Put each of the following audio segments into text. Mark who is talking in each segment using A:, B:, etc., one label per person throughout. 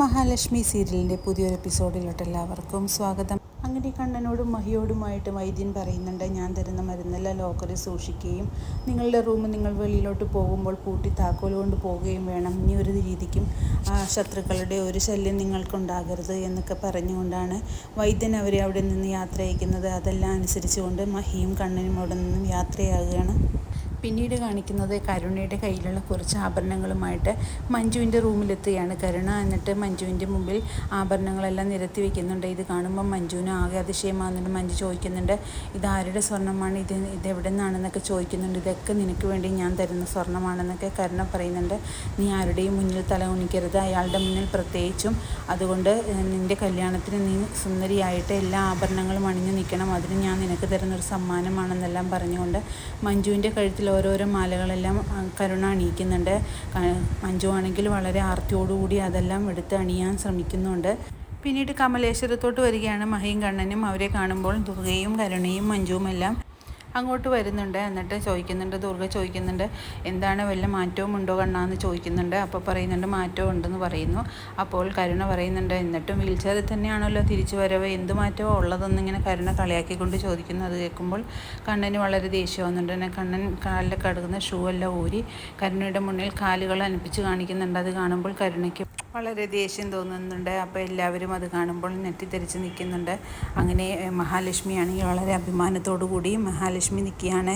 A: മഹാലക്ഷ്മി സീരിയലിന്റെ പുതിയൊരു എപ്പിസോഡിലോട്ട് എല്ലാവർക്കും സ്വാഗതം. അങ്ങനെ കണ്ണനോടും മഹിയോടുമായിട്ട് വൈദ്യൻ പറയുന്നുണ്ട് ഞാൻ തരുന്ന മരുന്നല്ല ലോക്കറിൽ സൂക്ഷിക്കുകയും നിങ്ങളുടെ റൂം നിങ്ങൾ വെളിയിലോട്ട് പോകുമ്പോൾ പൂട്ടി താക്കോൽ കൊണ്ട് പോവുകയും വേണം. ഇനി ഒരു രീതിക്കും ശത്രുക്കളുടെ ഒരു ശല്യം നിങ്ങൾക്കുണ്ടാകരുത് എന്നൊക്കെ പറഞ്ഞുകൊണ്ടാണ് വൈദ്യൻ അവരെ അവിടെ നിന്ന് യാത്ര അയക്കുന്നത്. അതെല്ലാം അനുസരിച്ചുകൊണ്ട് മഹിയും കണ്ണനും അവിടെ നിന്നും യാത്രയാകുകയാണ് പിന്നീട് കാണിക്കുന്നത് കരുണയുടെ കയ്യിലുള്ള കുറച്ച് ആഭരണങ്ങളുമായിട്ട് മഞ്ജുവിന്റെ റൂമിലെത്തുകയാണ്. കരുണ എന്നിട്ട് മഞ്ജുവിന്റെ മുമ്പിൽ ആഭരണങ്ങളെല്ലാം നിരത്തി വെക്കുന്നുണ്ട്. ഇത് കാണുമ്പോൾ മഞ്ജുവിന് ആകെ അതിശയമാകുന്നുണ്ട്. മഞ്ജു ചോദിക്കുന്നുണ്ട് ഇതാരുടെ സ്വർണമാണ് ഇത് ഇത് എവിടെ നിന്നാണെന്നൊക്കെ ചോദിക്കുന്നുണ്ട്. ഇതൊക്കെ നിനക്ക് വേണ്ടി ഞാൻ തരുന്ന സ്വർണമാണെന്നൊക്കെ കരുണ പറയുന്നുണ്ട്. നീ ആരുടെയും മുന്നിൽ തല കുണിക്കരുത് അയാളുടെ മുന്നിൽ പ്രത്യേകിച്ചും അതുകൊണ്ട് നിന്റെ കല്യാണത്തിന് നീ സുന്ദരിയായിട്ട് എല്ലാ ആഭരണങ്ങളും അണിഞ്ഞു നിൽക്കണം. അതിന് ഞാൻ നിനക്ക് തരുന്നൊരു സമ്മാനമാണെന്നെല്ലാം പറഞ്ഞുകൊണ്ട് മഞ്ജുവിന്റെ കഴുത്തിൽ ഓരോരോ മാലകളെല്ലാം കരുണ അണിയിക്കുന്നുണ്ട്. മഞ്ജു ആണെങ്കിൽ വളരെ ആർത്തിയോടുകൂടി അതെല്ലാം എടുത്ത് അണിയാൻ ശ്രമിക്കുന്നുണ്ട്. പിന്നീട് കമലേശ്വരത്തോട്ട് വരികയാണ് മഹിയും കണ്ണനും. അവരെ കാണുമ്പോൾ ദുർഗയും കരുണയും മഞ്ജുവുമെല്ലാം അങ്ങോട്ട് വരുന്നുണ്ട്. എന്നിട്ട് ചോദിക്കുന്നുണ്ട് ദുർഗ ചോദിക്കുന്നുണ്ട് എന്താണ് വല്ല മാറ്റവും ഉണ്ടോ കണ്ണാന്ന് ചോദിക്കുന്നുണ്ട്. അപ്പോൾ പറയുന്നുണ്ട് മാറ്റവും ഉണ്ടെന്ന് പറയുന്നു. അപ്പോൾ കരുണ പറയുന്നുണ്ട് എന്നിട്ടും വീൽ ചെയറിൽ തന്നെയാണല്ലോ തിരിച്ചു വരവ്. എന്ത് മാറ്റമോ ഉള്ളതെന്നിങ്ങനെ കരുണ കളിയാക്കിക്കൊണ്ട് ചോദിക്കുന്നു അത് കേൾക്കുമ്പോൾ കണ്ണന് വളരെ ദേഷ്യം വന്നിട്ട് തന്നെ കണ്ണൻ കാലിൽ കടക്കുന്ന ഷൂ എല്ലാം ഊരി കരുണയുടെ മുന്നിൽ കാലുകൾ അനുപ്പിച്ച് കാണിക്കുന്നുണ്ട്. അത് കാണുമ്പോൾ കരുണയ്ക്ക് വളരെ ദേഷ്യം തോന്നുന്നുണ്ട്. അപ്പോൾ എല്ലാവരും അത് കാണുമ്പോൾ നെറ്റിത്തെറിച്ച് നിൽക്കുന്നുണ്ട്. അങ്ങനെ മഹാലക്ഷ്മിയാണെങ്കിൽ വളരെ അഭിമാനത്തോടു കൂടി മഹാലക്ഷ്മി നിൽക്കുകയാണ്.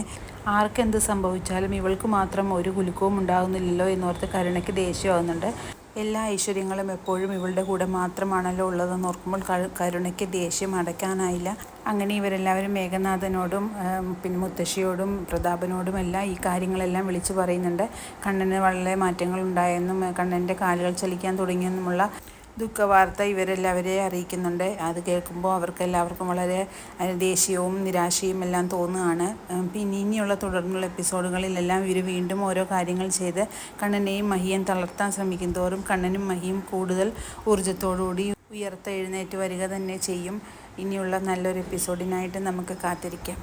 A: ആർക്കെന്ത് സംഭവിച്ചാലും ഇവൾക്ക് മാത്രം ഒരു കുലുക്കവും ഉണ്ടാകുന്നില്ലല്ലോ എന്നോർത്ത് കരുണയ്ക്ക് ദേഷ്യമാകുന്നുണ്ട് എല്ലാ ഐശ്വര്യങ്ങളും എപ്പോഴും ഇവളുടെ കൂടെ മാത്രമാണല്ലോ ഉള്ളതെന്ന് ഓർക്കുമ്പോൾ കരുണയ്ക്ക് ദേഷ്യം അടയ്ക്കാനായില്ല. അങ്ങനെ ഇവരെല്ലാവരും മേഘനാഥനോടും പിന്നെ മുത്തശ്ശിയോടും പ്രതാപനോടും എല്ലാം ഈ കാര്യങ്ങളെല്ലാം വിളിച്ചു പറയുന്നുണ്ട്. കണ്ണന് വളരെ മാറ്റങ്ങൾ ഉണ്ടായെന്നും കണ്ണന്റെ കാലുകൾ ചലിക്കാൻ തുടങ്ങിയെന്നുമുള്ള ദുഃഖവാർത്ത ഇവരെല്ലാവരെയും അറിയിക്കുന്നുണ്ട്. അത് കേൾക്കുമ്പോൾ അവർക്ക് എല്ലാവർക്കും വളരെ ദേഷ്യവും നിരാശയും എല്ലാം തോന്നുകയാണ്. പിന്നെ ഇനിയുള്ള തുടർന്നുള്ള എപ്പിസോഡുകളിലെല്ലാം ഇവർ വീണ്ടും ഓരോ കാര്യങ്ങൾ ചെയ്ത് കണ്ണനെയും മഹിയും തളർത്താൻ ശ്രമിക്കും തോറും കണ്ണനും മഹിയും കൂടുതൽ ഊർജത്തോടുകൂടി ഉയർത്തെഴുന്നേറ്റ് വരിക തന്നെ ചെയ്യും. ഇനിയുള്ള നല്ലൊരു എപ്പിസോഡിനായിട്ട് നമുക്ക് കാത്തിരിക്കാം.